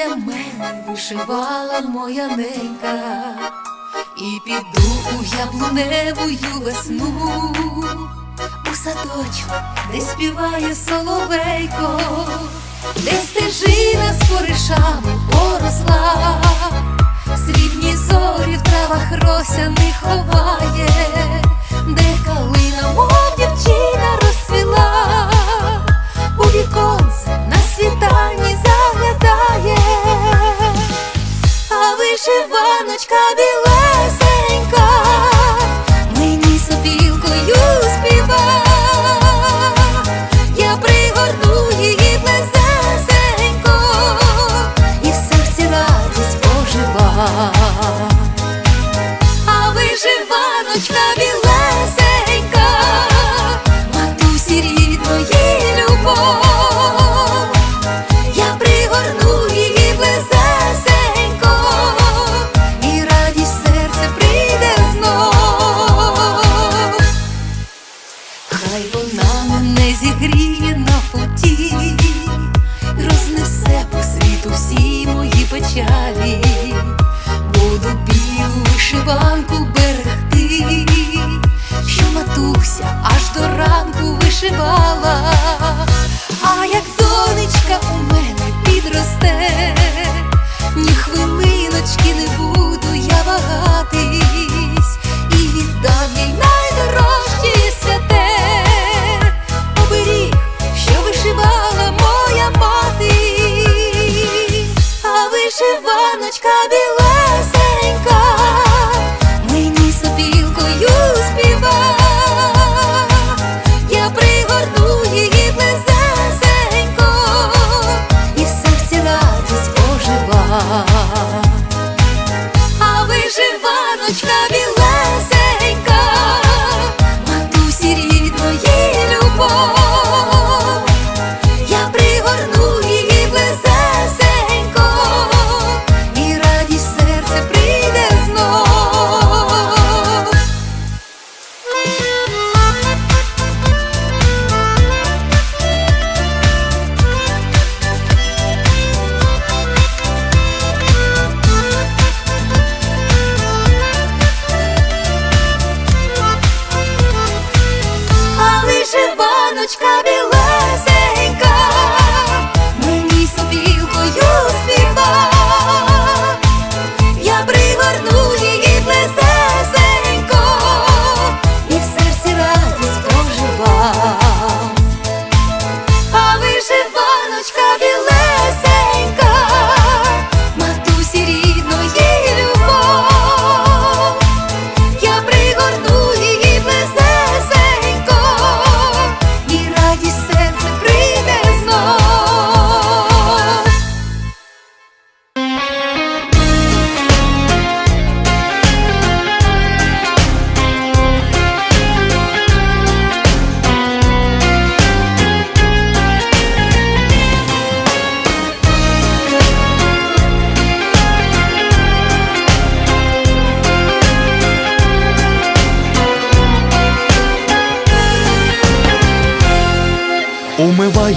для мене вишивала моя ненька, і піду у яблуневую весну, у садочок, де співає соловейко, де стежина з коришами поросла, срібні зорі в травах росяних ховає, де калина, вона мене зігріє на путі, рознесе по світу всі мої печалі, буду білу вишиванку берегти, що матуся аж до ранку вишивала,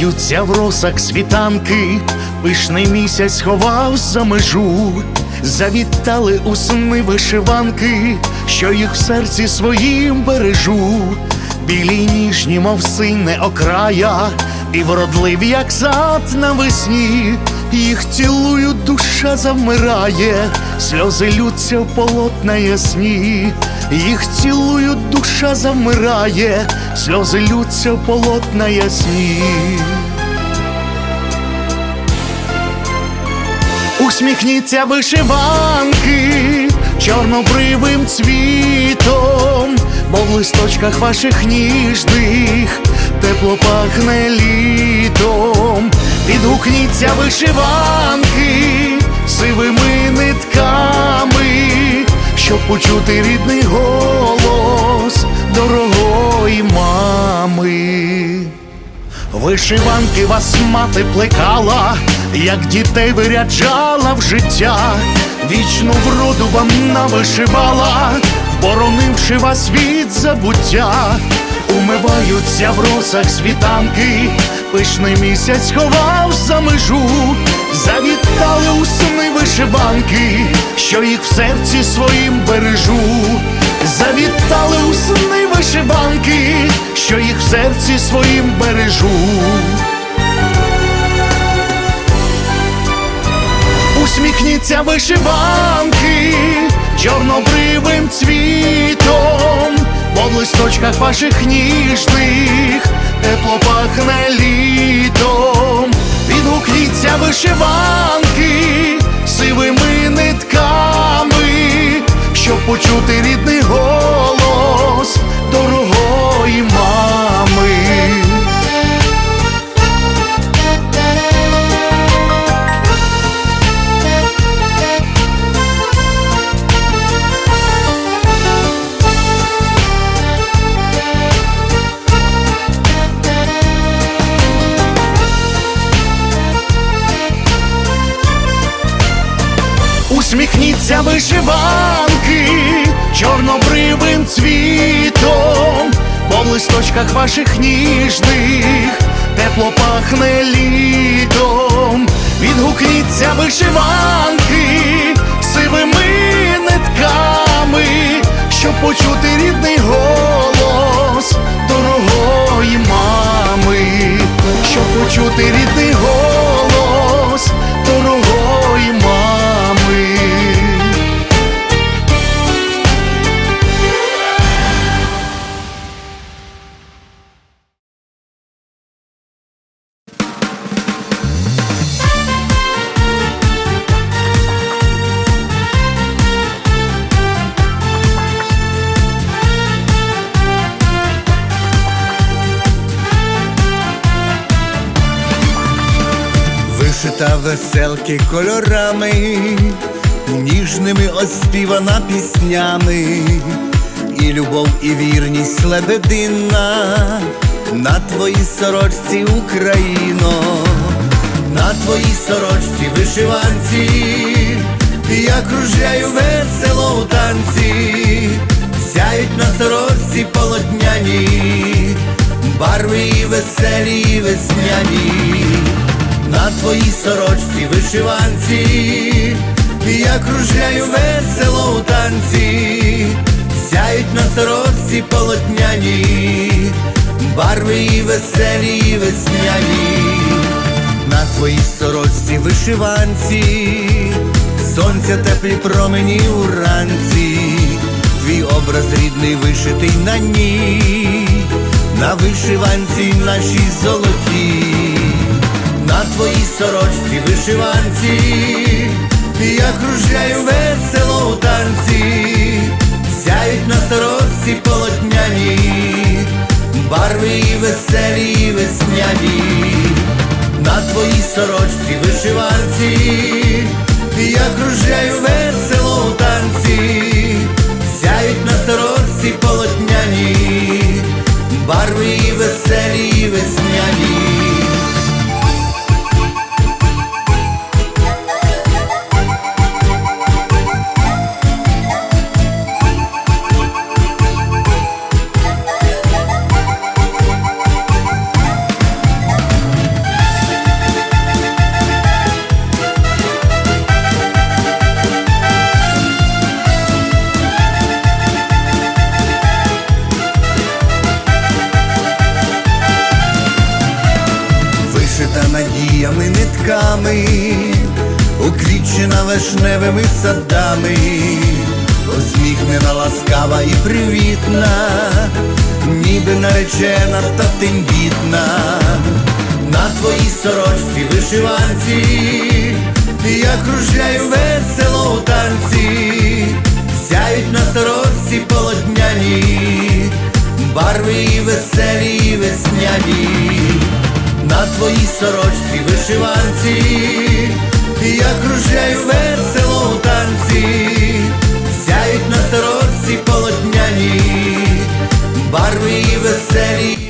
Умиваються в росах світанки, пишний місяць ховав за межу, завітали у сни вишиванки, що їх в серці своїм бережу, білі ніжні, мов сине окрая, і вродливі, як сад навесні, їх цілую, душа завмирає, сльози лються в полотна ясні, їх цілую, душа завмирає, сльози лються полотна ясні. Усміхніться вишиванки чорнобривим цвітом, бо в листочках ваших ніжних тепло пахне літом. Відгукніться вишиванки сивими нитками, щоб почути рідний голос дорогої мами. Вишиванки вас мати плекала, як дітей виряджала в життя, вічну вроду вам навишивала, боронивши вас від забуття, умиваються в росах світанки, пишний місяць ховав за межу, завітали що їх в серці своїм бережу, завітали у сни вишиванки, що їх в серці своїм бережу. Усміхніться вишиванки чорнобривим цвітом, бо в листочках ваших ніжних тепло пахне літом. Відгукніться вишиванки сивими нитками, щоб почути рідний голос вишиванки чорнобривим цвітом, в листочках ваших ніжних тепло пахне літом. Відгукніться вишиванки сивими нитками, щоб почути рідний голос дорогої мами, щоб почути рідний голос дорогої мами. Вишита веселки кольорами, ніжними оспівана піснями, і любов, і вірність лебедина на твоїй сорочці Україно, на твоїй сорочці вишиванці, я кружляю весело у танці, сяють на сорочці полотняні, барви і веселі, і весняні на твоїй сорочці вишиванці, я кружляю весело у танці, сяють на сорочці полотняні, барви і веселі, і весняні, на твоїй сорочці вишиванці, сонця теплі промені уранці, твій образ рідний вишитий на ній, на вишиванці нашій золотій на твоїй сорочці вишиванці, я кружляю весело у танці, сяють на сорочці полотняні, барви і веселі, і весняні, на твоїй сорочці вишиванці, я кружляю весело у танці, сяють на сорочці полотняні, барви і веселі, і весняні. Нитками, уквічена вишневими садами, усміхнена ласкава і привітна, ніби наречена та тендітна, на твоїй сорочці вишиванці, я кружляю весело у танці, сяють на сорочці полотняні, барви і веселі, і весняні на твоїй сорочці вишиванці, я кружляю весело у танці, сяють на сорочці полотняні, барви і веселі.